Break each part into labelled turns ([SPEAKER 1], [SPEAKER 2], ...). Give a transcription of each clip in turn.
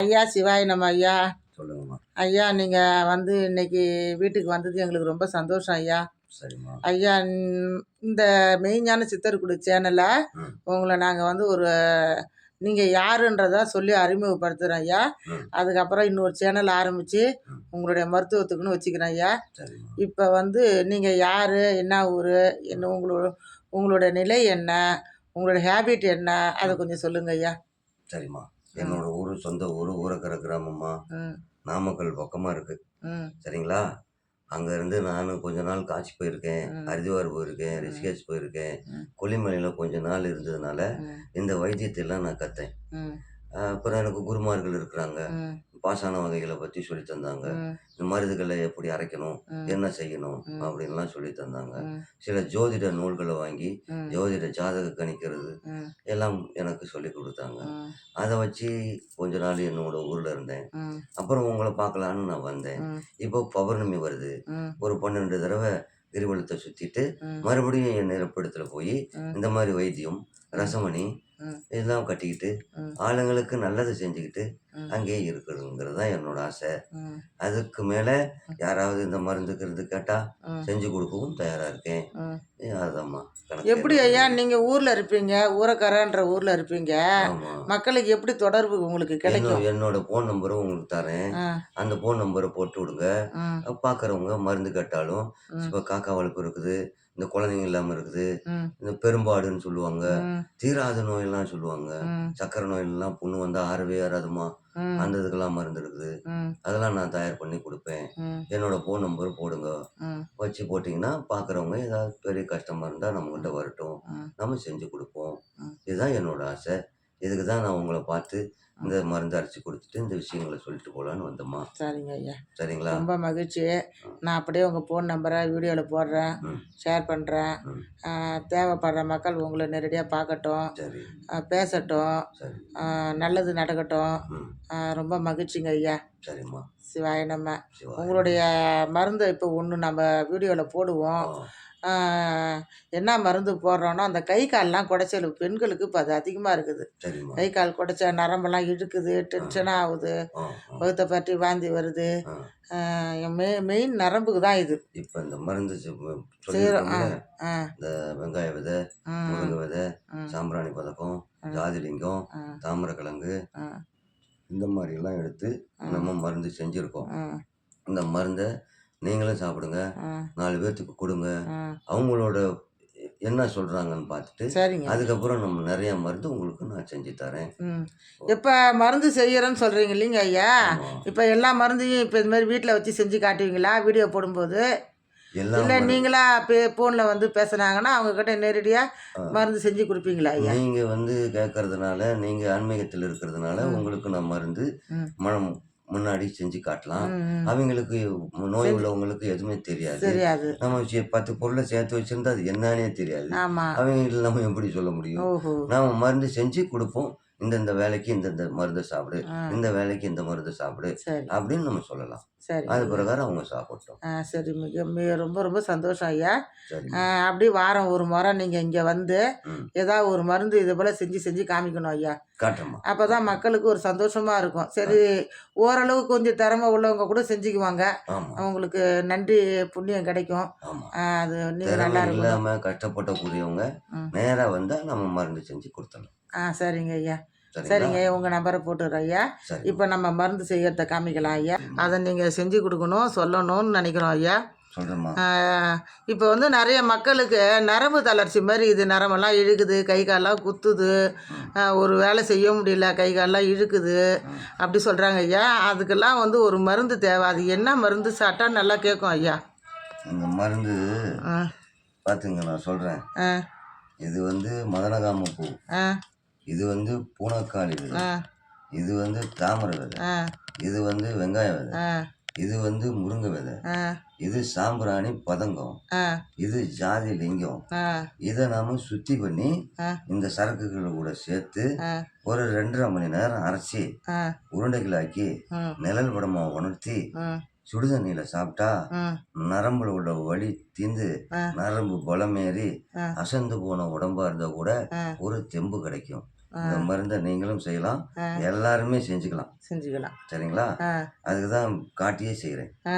[SPEAKER 1] ஐயா சிவாய நம்ம ஐயா.
[SPEAKER 2] சொல்லுங்கம்மா.
[SPEAKER 1] ஐயா நீங்கள் வந்து இன்னைக்கு வீட்டுக்கு வந்தது எங்களுக்கு ரொம்ப சந்தோஷம் ஐயா.
[SPEAKER 2] சரிம்மா.
[SPEAKER 1] ஐயா ம், இந்த மெய்ஞான சித்தர்குடி சேனலை
[SPEAKER 2] ம்.
[SPEAKER 1] உங்களை நாங்கள் வந்து ஒரு நீங்கள் யாருன்றத சொல்லி அறிமுகப்படுத்துகிறோம் ஐயா.
[SPEAKER 2] ம்.
[SPEAKER 1] அதுக்கப்புறம் இன்னொரு சேனல் ஆரம்பித்து
[SPEAKER 2] ம்.
[SPEAKER 1] உங்களுடைய மருத்துவத்துக்குன்னு வச்சுக்கிறேன் ஐயா.
[SPEAKER 2] சரிம்மா.
[SPEAKER 1] இப்போ வந்து நீங்கள் யார் என்ன ஊர் என்ன உங்களோட உங்களோட நிலை என்ன உங்களோட ஹேபிட் என்ன அதை கொஞ்சம் சொல்லுங்க ஐயா.
[SPEAKER 2] சரிம்மா. என்னோட ஊர் சொந்த ஊர் ஊரக்கரை கிராமம்மா
[SPEAKER 1] ம்.
[SPEAKER 2] நாமக்கல் பக்கமாக இருக்கு. சரிங்களா? அங்கேருந்து நான் கொஞ்ச நாள் காட்சி போயிருக்கேன். ஹரித்வார் போயிருக்கேன் ரிஷிகேஷ் போயிருக்கேன். கொல்லிமலையில் கொஞ்ச நாள் இருந்ததுனால இந்த வைத்தியத்தை எல்லாம் நான் கற்றேன்
[SPEAKER 1] ம்.
[SPEAKER 2] அப்புறம் எனக்கு குருமார்கள் இருக்கிறாங்க. பாசான வகைகளை பற்றி சொல்லி தந்தாங்க. இந்த மருந்துகளை எப்படி அரைக்கணும். என்ன செய்யணும். அப்படின்லாம் சொல்லி தந்தாங்க. சில ஜோதிட நூல்களை வாங்கி ஜோதிட ஜாதக கணிக்கிறது எல்லாம் எனக்கு சொல்லி கொடுத்தாங்க. அதை வச்சு கொஞ்ச நாள் என்னோட ஊரில் இருந்தேன். அப்புறம் உங்களை பார்க்கலான்னு நான் வந்தேன். இப்போ பௌர்ணமி வருது. ஒரு பன்னெண்டு தடவை கிரிவலத்தை சுற்றிட்டு மறுபடியும் என் நிரப்படத்தில் போய். இந்த மாதிரி வைத்தியம் ரசமணி. இதெல்லாம் கட்டிக்கிட்டு. ஆளுங்களுக்கு நல்லது செஞ்சுக்கிட்டு. அங்கேயே இருக்கணுங்கிறது தான் என்னோட ஆசை. அதுக்கு மேலே யாராவது இந்த மருந்துக்கிறது கேட்டால்
[SPEAKER 1] ம்.
[SPEAKER 2] செஞ்சு கொடுக்கவும் தயாராக இருக்கேன். அதுதாம்மா
[SPEAKER 1] எப்படி ஐயா நீங்கள் ஊரில் இருப்பீங்க ஊரக்கரன்ற ஊரில் இருப்பீங்க மக்களுக்கு எப்படி தொடர்பு உங்களுக்கு கிடைக்கும்?
[SPEAKER 2] என்னோட ஃபோன் நம்பரும் உங்களுக்கு தரேன். அந்த ஃபோன் நம்பரை போட்டு விடுங்க. பார்க்குறவங்க மருந்து கேட்டாலும். இப்போ காக்கா வளர்ப்பு இருக்குது இந்த குழந்தைங்க இல்லாமல் இருக்குது இந்த பெரும்பாடுன்னு சொல்லுவாங்க தீராத நோயெல்லாம் சொல்லுவாங்க சக்கரை நோயெல்லாம் புண்ணு வந்தால் ஆறவே ஆறாதுமா அந்த இதுக்கெல்லாம் மருந்து இருக்குது அதெல்லாம் நான் தயார் பண்ணி கொடுப்பேன். என்னோட ஃபோன் நம்பர் போடுங்க. வச்சு போட்டிங்கன்னா பார்க்குறவங்க ஏதாவது பெரிய கஷ்டமாக இருந்தால் நம்மகிட்ட வரட்டும். நம்ம செஞ்சு கொடுப்போம். இதுதான் என்னோட ஆசை. இதுக்கு தான் நான் உங்களை பார்த்து இந்த மருந்து அரைச்சி கொடுத்துட்டு இந்த விஷயங்களை சொல்லிட்டு போகலான்னு வந்தம்மா
[SPEAKER 1] சரிங்க ஐயா.
[SPEAKER 2] சரிங்களா?
[SPEAKER 1] ரொம்ப மகிழ்ச்சி. நான் அப்படியே உங்கள் ஃபோன் நம்பரை வீடியோவில் போடுறேன். ஷேர் பண்ணுறேன். தேவைப்படுற மக்கள் உங்களை நேரடியாக பார்க்கட்டும்.
[SPEAKER 2] சரி.
[SPEAKER 1] பேசட்டும். நல்லது நடக்கட்டும். ரொம்ப மகிழ்ச்சிங்க ஐயா.
[SPEAKER 2] சரிம்மா.
[SPEAKER 1] சிவாய நம்ம உங்களுடைய மருந்து இப்போ ஒன்று நம்ம வீடியோவில் போடுவோம். என்ன மருந்து போடுறோன்னா அந்த கை கால்லாம் குடைச்சல். பெண்களுக்கு இப்போ அது அதிகமாக இருக்குது. கை கால் குடைச்ச நரம்பெல்லாம் இழுக்குது டென்ஷனாக ஆகுது. வகுத்தை பற்றி வாந்தி வருது. மெய் மெயின் நரம்புக்கு தான் இது.
[SPEAKER 2] இப்போ இந்த மருந்து
[SPEAKER 1] செய்கிறோம்
[SPEAKER 2] இந்த வெங்காய விதை
[SPEAKER 1] ம்,
[SPEAKER 2] முருங்கை விதை
[SPEAKER 1] ம்,
[SPEAKER 2] சாம்பிராணி பதக்கம்
[SPEAKER 1] ம்.
[SPEAKER 2] ஜாதிலிங்கம் தாமரைக்கிழங்கு இந்த மாதிரிலாம் எடுத்து
[SPEAKER 1] ம்.
[SPEAKER 2] நம்ம மருந்து செஞ்சுருக்கோம்.
[SPEAKER 1] ம்,
[SPEAKER 2] இந்த மருந்தை நீங்களும் சாப்பிடுங்க நாலு பேர்த்துக்கு கொடுங்க. அவங்களோட என்ன சொல்கிறாங்கன்னு பார்த்துட்டு
[SPEAKER 1] சரிங்க
[SPEAKER 2] அதுக்கப்புறம் நம்ம நிறைய மருந்து உங்களுக்கு நான் செஞ்சு தரேன்
[SPEAKER 1] இப்போ மருந்து செய்யறேன்னு சொல்கிறீங்க இல்லைங்க ஐயா. இப்போ எல்லா மருந்தையும் இப்போ இது மாதிரி வீட்டில் வச்சு செஞ்சு காட்டுவீங்களா வீடியோ போடும்போது இல்லை நீங்களா இப்போ ஃபோனில் வந்து பேசுனாங்கன்னா அவங்கக்கிட்ட நேரடியாக. மருந்து செஞ்சு கொடுப்பீங்களா ஐயா
[SPEAKER 2] நீங்க வந்து கேட்கறதுனால நீங்க ஆன்மீகத்தில் இருக்கிறதுனால. உங்களுக்கு நான் மருந்து. மனம் முன்னாடி செஞ்சு காட்டலாம். அவங்களுக்கு நோய் உள்ளவங்களுக்கு எதுவுமே தெரியாது. நம்ம பத்து பொருளை சேர்த்து வச்சிருந்தா அது என்னன்னே தெரியாது. அவங்களுக்கு நம்ம எப்படி சொல்ல முடியும்? நாம மருந்து செஞ்சு கொடுப்போம். இந்தந்த வேலைக்கு இந்தந்த மருந்து சாப்பிடு இந்த வேலைக்கு இந்த மருந்து சாப்பிடு அப்படின்னு நம்ம சொல்லலாம்.
[SPEAKER 1] சரி.
[SPEAKER 2] அது பிரகாரம் அவங்க சாப்பிட்டோம்.
[SPEAKER 1] சரி. மிக மிக ரொம்ப ரொம்ப சந்தோஷம் ஐயா. அப்படி வாரம் ஒரு முறை நீங்கள் இங்கே வந்து ஏதாவது ஒரு மருந்து இது போல் செஞ்சு செஞ்சு காமிக்கணும் ஐயா.
[SPEAKER 2] காட்டுறோமா
[SPEAKER 1] அப்போ தான் மக்களுக்கு ஒரு சந்தோஷமாக இருக்கும். சரி ஓரளவு கொஞ்சம் திறமை உள்ளவங்க கூட செஞ்சுக்குவாங்க. அவங்களுக்கு நன்றி புண்ணியம் கிடைக்கும். அது நீங்கள் நல்லா
[SPEAKER 2] திறமை
[SPEAKER 1] இருக்கும்
[SPEAKER 2] இல்லாம கஷ்டப்படக்கூடியவங்க
[SPEAKER 1] ம்.
[SPEAKER 2] நேரா வந்தா நம்ம மருந்து செஞ்சு கொடுத்தலாம்
[SPEAKER 1] ஆ சரிங்க ஐயா. சரிங்க உங்கள் நம்பரை போட்டுடுறேன் ஐயா. இப்போ நம்ம மருந்து செய்யறத காமிக்கலாம் ஐயா. அதை நீங்கள் செஞ்சு கொடுக்கணும் சொல்லணும்னு நினைக்கிறோம் ஐயா. இப்போ வந்து நிறைய மக்களுக்கு நரம்பு தளர்ச்சி மாதிரி இது நரம்பெல்லாம் இழுக்குது கை காலெல்லாம் குத்துது. ஒரு வேலை செய்ய முடியல கை காலெல்லாம் இழுக்குது. அப்படி சொல்கிறாங்க ஐயா. அதுக்கெல்லாம் வந்து ஒரு மருந்து தேவை. அது என்ன மருந்து சாப்பிட்டா நல்லா கேட்கும் ஐயா.
[SPEAKER 2] இந்த மருந்து
[SPEAKER 1] ஆ.
[SPEAKER 2] பார்த்துங்க நான் சொல்றேன்.
[SPEAKER 1] ஆ.
[SPEAKER 2] இது வந்து மதனகாம பூ.
[SPEAKER 1] ஆ.
[SPEAKER 2] இது வந்து பூனக்காளி விதை. இது வந்து தாமரை விதை. இது வந்து வெங்காய விதை. இது வந்து முருங்கை விதை. இது சாம்பிராணி பதங்கம். இது ஜாதி லிங்கம். இதை நாம சுத்தி பண்ணி. இந்த சரக்குகள் கூட சேர்த்து ஒரு ரெண்டரை மணி நேரம் அரைச்சி உருண்டைகளாக்கி நிழல் படமா உணர்த்தி சுடுதண்ணியில சாப்பிட்டா நரம்புல உள்ள வலி தீந்து. நரம்பு பலமேறி. அசந்து போன உடம்பா இருந்தா கூட. ஒரு தெம்பு கிடைக்கும். இந்த மருந்தை நீங்களும் செய்யலாம். எல்லாருமே செஞ்சுக்கலாம்.
[SPEAKER 1] செஞ்சுக்கலாம்.
[SPEAKER 2] சரிங்களா?
[SPEAKER 1] ஆ.
[SPEAKER 2] அதுக்கு தான் காட்டியே செய்கிறேன்
[SPEAKER 1] ஆ.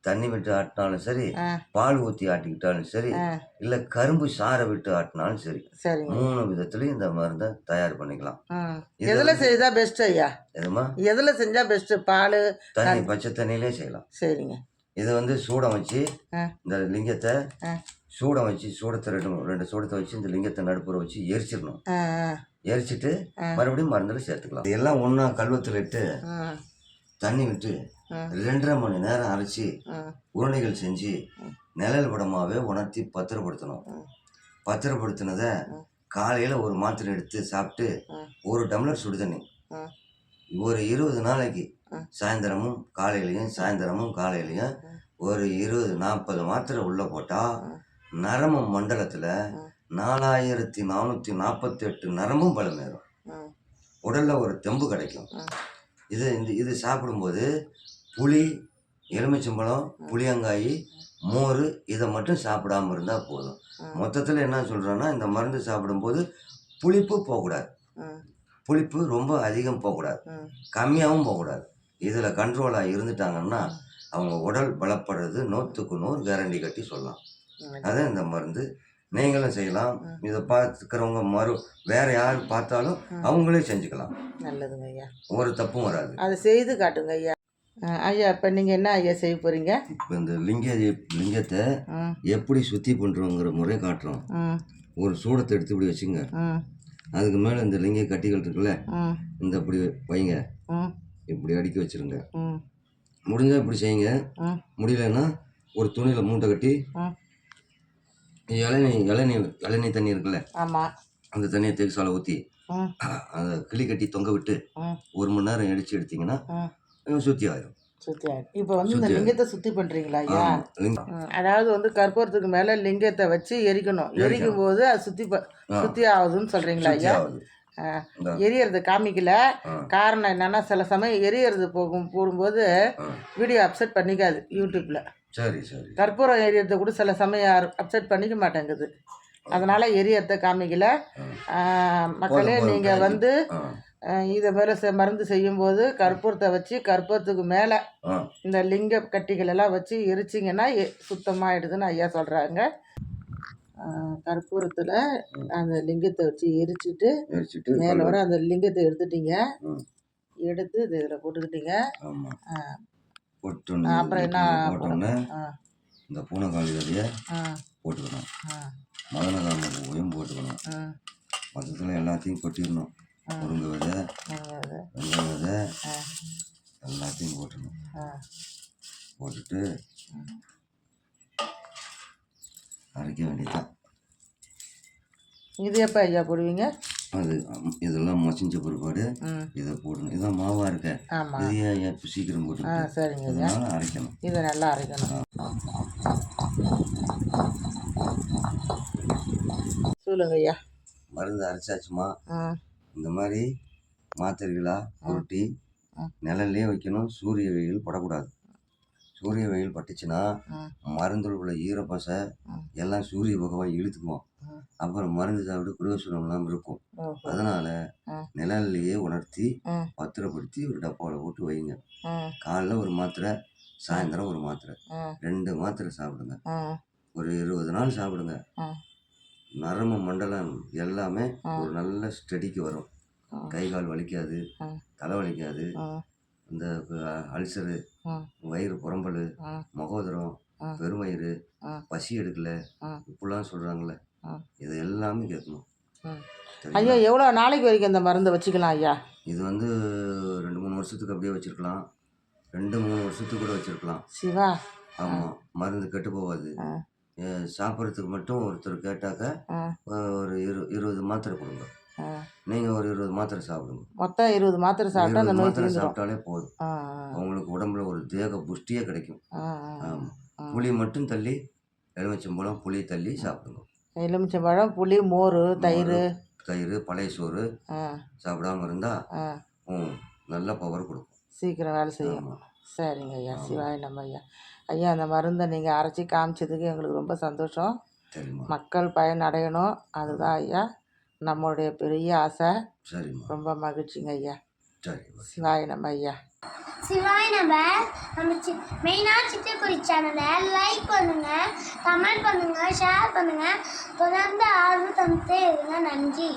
[SPEAKER 2] தண்ணி விட்டு ஆட்டினாலும் சரி பால் ஊற்றி ஆட்டிக்கிட்டாலும் சரி இல்லை கரும்பு சாறை விட்டு ஆட்டினாலும் சரி மூணு விதத்துலையும் இந்த மருந்தை தயார் பண்ணிக்கலாம்.
[SPEAKER 1] எதில் செய்தா பெஸ்ட் ஐயா?
[SPEAKER 2] எதுமா
[SPEAKER 1] எதில் செஞ்சால் பெஸ்ட்டு பால்
[SPEAKER 2] தண்ணி பச்சை தண்ணியிலே செய்யலாம்.
[SPEAKER 1] சரிங்க.
[SPEAKER 2] இது வந்து சூடம் வச்சு இந்த லிங்கத்தை சூடம் வச்சு சூடத்தை ரெண்டு ரெண்டு சூடத்தை வச்சு இந்த லிங்கத்தை நடுப்புற வச்சு எரிச்சிடணும். எரிச்சிட்டு. மறுபடியும் மருந்தில் சேர்த்துக்கலாம். இதெல்லாம் ஒன்றா கல்வத்தில் இட்டு தண்ணி விட்டு ரெண்டரை மணி நேரம் அரைச்சி
[SPEAKER 1] ஆ.
[SPEAKER 2] உருண்டைகள் செஞ்சு நிழல் படமாகவே உணர்த்தி பத்திரப்படுத்தணும். பத்திரப்படுத்தினதை காலையில் ஒரு மாத்திரை எடுத்து சாப்பிட்டு. ஒரு டம்ளர் சுடு தண்ணி.
[SPEAKER 1] ம்.
[SPEAKER 2] ஒரு இருபது நாளைக்கு. சாயந்தரமும் காலையிலையும் சாயந்தரமும் காலையிலையும் ஒரு இருபது நாற்பது மாத்திரை உள்ளே போட்டால் நரம்பு மண்டலத்தில். நாலாயிரத்தி நானூற்றி நாற்பத்தெட்டு நரம்பும் பலமேறும். உடலில் ஒரு தெம்பு கிடைக்கும். இது இந்த இது சாப்பிடும்போது புளி எலுமிச்சம்பழம் புளியங்காய் மோர் இதை மட்டும் சாப்பிடாம இருந்தால் போதும். மொத்தத்தில் என்ன சொல்கிறேன்னா இந்த மருந்து சாப்பிடும்போது புளிப்பு போகக்கூடாது. புளிப்பு ரொம்ப அதிகம் போகக்கூடாது. கம்மியாகவும் போகக்கூடாது. இதில் கண்ட்ரோலாக இருந்துட்டாங்கன்னா அவங்க உடல் பலப்படுறது நூற்றுக்கு நூறு கேரண்டி கட்டி சொல்லலாம். அதான் இந்த மருந்து. நீங்களும் செய்யலாம். இதை பார்த்துக்கிறவங்க மறு வேற யார் பார்த்தாலும் அவங்களே செஞ்சுக்கலாம்.
[SPEAKER 1] நல்லதுங்க ஐயா.
[SPEAKER 2] ஒரு தப்பும் வராது.
[SPEAKER 1] அதை செய்து காட்டுங்க ஐயா. ஐயா இப்போ நீங்கள் என்ன ஐயா செய்ய போகிறீங்க
[SPEAKER 2] இப்போ இந்த லிங்க லிங்கத்தை எப்படி சுத்தி பண்ணுறோங்கிற முறை காட்டுறோம். ஒரு சூடத்தை எடுத்து இப்படி வச்சுங்க. அதுக்கு மேலே இந்த லிங்க கட்டிகள் இருக்குல்ல இந்த இப்படி வைங்க. இப்படி அடுக்கி வச்சிருங்க. முடிஞ்சால் இப்படி செய்யுங்க. முடியலன்னா ஒரு துணியில் மூட்டை கட்டி இளநீ இளநீ இளநீ தண்ணி இருக்குல்ல?
[SPEAKER 1] ஆமாம்
[SPEAKER 2] அந்த தண்ணியை தேக்கு ஊற்றி அதை கிளி கட்டி தொங்க விட்டு ஒரு மணி நேரம் அடித்து எடுத்தீங்கன்னா
[SPEAKER 1] ம்.
[SPEAKER 2] சுற்றி ஆயிடும்
[SPEAKER 1] சுற்றி ஆகிடும் இப்போ வந்து இந்த லிங்கத்தை சுத்தி பண்ணுறீங்களா ஐயா? அதாவது வந்து கற்பூரத்துக்கு மேலே லிங்கத்தை வச்சு எரிக்கணும். எரிக்கும் போது அது ப சுற்றி ஆகுதுன்னு சொல்கிறீங்களா
[SPEAKER 2] சுத்தி
[SPEAKER 1] ஐயா? எரியறது காமிக்கல. காரணம் என்னன்னா சில சமயம் எரியறது போகும் போடும்போது. வீடியோ அப்செட் பண்ணிக்காது யூடியூப்பில்
[SPEAKER 2] சரி சரி.
[SPEAKER 1] கற்பூரம் எரியறது கூட சில சமயம் அப்செட் பண்ணிக்க மாட்டேங்குது. அதனால் எரியறத காமிக்கல. மக்களே நீங்கள். வந்து இதை மேலே மருந்து செய்யும்போது கற்பூரத்தை வச்சு கற்பூரத்துக்கு மேலே இந்த லிங்க கட்டிகள் எல்லாம் வச்சு எரிச்சிங்கன்னா சுத்தமாயிடுதுன்னு ஐயா சொல்கிறாங்க கற்பூரத்தில் அந்த லிங்கத்தை வச்சு எரிச்சிட்டு
[SPEAKER 2] எரிச்சிட்டு
[SPEAKER 1] மேலோட அந்த லிங்கத்தை எடுத்துட்டீங்க. எடுத்து இது இதில் போட்டுக்கிட்டீங்க.
[SPEAKER 2] போட்டோன்னு
[SPEAKER 1] அப்புறம் என்ன
[SPEAKER 2] போட்டோன்னே இந்த பூனைக்காளி விதையை போட்டுக்கணும். மதனகாம பூவையும் போட்டுக்கணும். மொத்தத்தில் எல்லாத்தையும் கொட்டிடணும். முருங்கை விதை. வெங்காய விதை எல்லாத்தையும் போட்டுடணும்.
[SPEAKER 1] ஆ.
[SPEAKER 2] போட்டுட்டு அரைக்க வேண்டியதுதான்.
[SPEAKER 1] இது எப்போ ஐயா போடுவீங்க?
[SPEAKER 2] அது இதெல்லாம் மசிஞ்ச பிற்பாடு இதை போடணும். இதான் மாவாக இருக்க.
[SPEAKER 1] ஆமாம்
[SPEAKER 2] இது ஏன் ஏன் இப்ப சீக்கிரம் போட்டு
[SPEAKER 1] சரிங்க. ஐயா
[SPEAKER 2] அதனால அரைக்கணும்.
[SPEAKER 1] இதை நல்லா அரைக்கணும். சொல்லுங்க ஐயா.
[SPEAKER 2] மருந்து அரைச்சாச்சுமா? இந்த மாதிரி மாத்திரைகளா உருட்டி. நிழல்லே வைக்கணும். சூரிய வெயில் படக்கூடாது. சூரிய வெயில் பட்டுச்சுன்னா உள்ள ஈரப்பசை. எல்லாம் சூரிய பகவான் இழுத்துக்குவோம்
[SPEAKER 1] ஆ.
[SPEAKER 2] அப்புறம் மருந்து சாப்பிட்டு குருவசனம் இல்லாமல் இருக்கும் அதனால. நிழல்லையே உணர்த்தி பத்திரப்படுத்தி ஒரு டப்பாவில் போட்டு வைங்க காலைல ஒரு மாத்திரை சாயந்தரம் ஒரு மாத்திரை ரெண்டு மாத்திரை சாப்பிடுங்க ஒரு இருபது நாள் சாப்பிடுங்க நரம்பு மண்டலம் எல்லாமே. ஒரு நல்ல ஸ்டடிக்கு வரும். கை கால் வலிக்காது. தலை வலிக்காது இந்த அல்சரு வயிறு புறம்பல் மகோதரம். பெருமயிறு. பசி எடுக்கல. இப்படிலாம் சொல்கிறாங்களே. இது எல்லாமே கேட்கணும்?
[SPEAKER 1] ஐயா எவ்வளோ நாளைக்கு வரைக்கும் இந்த மருந்தை வச்சுக்கலாம் ஐயா?
[SPEAKER 2] இது வந்து ரெண்டு மூணு வருஷத்துக்கு அப்படியே வச்சுருக்கலாம். ரெண்டு மூணு வருஷத்துக்கு கூட வச்சுருக்கலாம்.
[SPEAKER 1] சிவா.
[SPEAKER 2] ஆமாம் மருந்து கெட்டு போகாது. சாப்பிட்றதுக்கு மட்டும் ஒருத்தர் கேட்டாக்க ஒரு இரு இருபது மாத்திரை கொடுங்க. நீங்கள் ஒரு இருபது மாத்திரை சாப்பிடுங்க.
[SPEAKER 1] மொத்தம் இருபது மாத்திரை சாப்பிட்டா அந்த
[SPEAKER 2] மாத்திரை சாப்பிட்டாலே போதும். அவங்களுக்கு உடம்புல ஒரு தேக புஷ்டியே கிடைக்கும். புளி மட்டும் தள்ளி எலுமிச்சம்பழம் புளி தள்ளி சாப்பிடுங்க.
[SPEAKER 1] எலுமிச்சம்பழம் புளி மோர் தயிர்.
[SPEAKER 2] தயிர் பழைய சோறு
[SPEAKER 1] ஆ.
[SPEAKER 2] சாப்பிடாம இருந்தால்
[SPEAKER 1] ஆ.
[SPEAKER 2] நல்ல பவர் கொடுக்கும்.
[SPEAKER 1] சீக்கிரம் வேலை செய்யும். சரிங்க ஐயா சிவாய நம்ம ஐயா. ஐயா அந்த மருந்தை நீங்கள் அரைச்சி காமிச்சதுக்கு எங்களுக்கு ரொம்ப சந்தோஷம். மக்கள் பயன் அடையணும். அதுதான் ஐயா நம்மளுடைய பெரிய ஆசை. ரொம்ப மகிழ்ச்சிங்க ஐயா. சிவாய நம்ம ஐயா.
[SPEAKER 3] சிவாய் நம்ம நம்ம சி மெயினாக சித்திரக்குறி சேனலை லைக் பண்ணுங்க கமெண்ட் பண்ணுங்க ஷேர் பண்ணுங்க. தொடர்ந்து ஆர்வம் தந்துட்டே இருங்க நன்றி.